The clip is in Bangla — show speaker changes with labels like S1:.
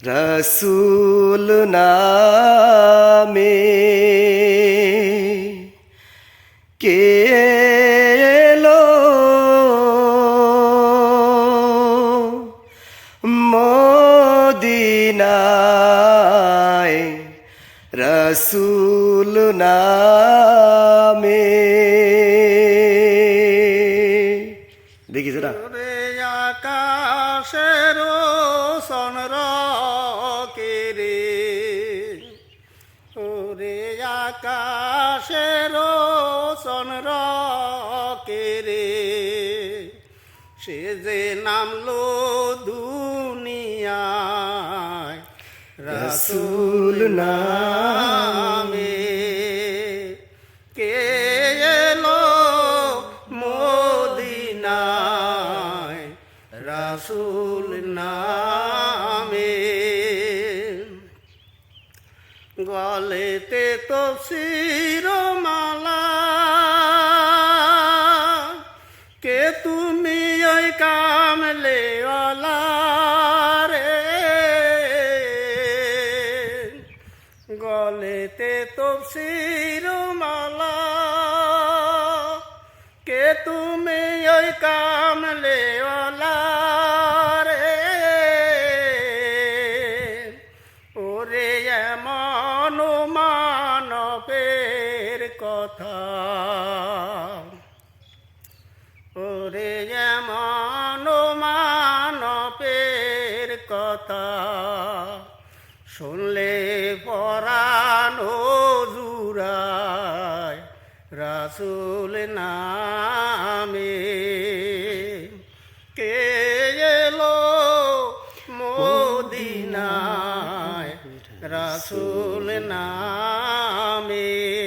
S1: রসুল নামে কে রসুল নামে দেখি
S2: রে আকাশের সনর আকাশের সনর কেরে সে যে নামলো দুনিয়ায়
S1: রসুল
S2: নামে। কে এলো মদিনায় রাসুল নামে? গলেতে তো শিরমালা কে তুমি ওই কামলে রে? গলেতে তো শিরমালা কে তুমি ওই কামলে রে? ওরে এমন কথা। ওরে এমন মানবের কথা। শুনলে পরানো জুড়ায় রাসুল নামে। কে এলো মদিনায় রাসুল নামে?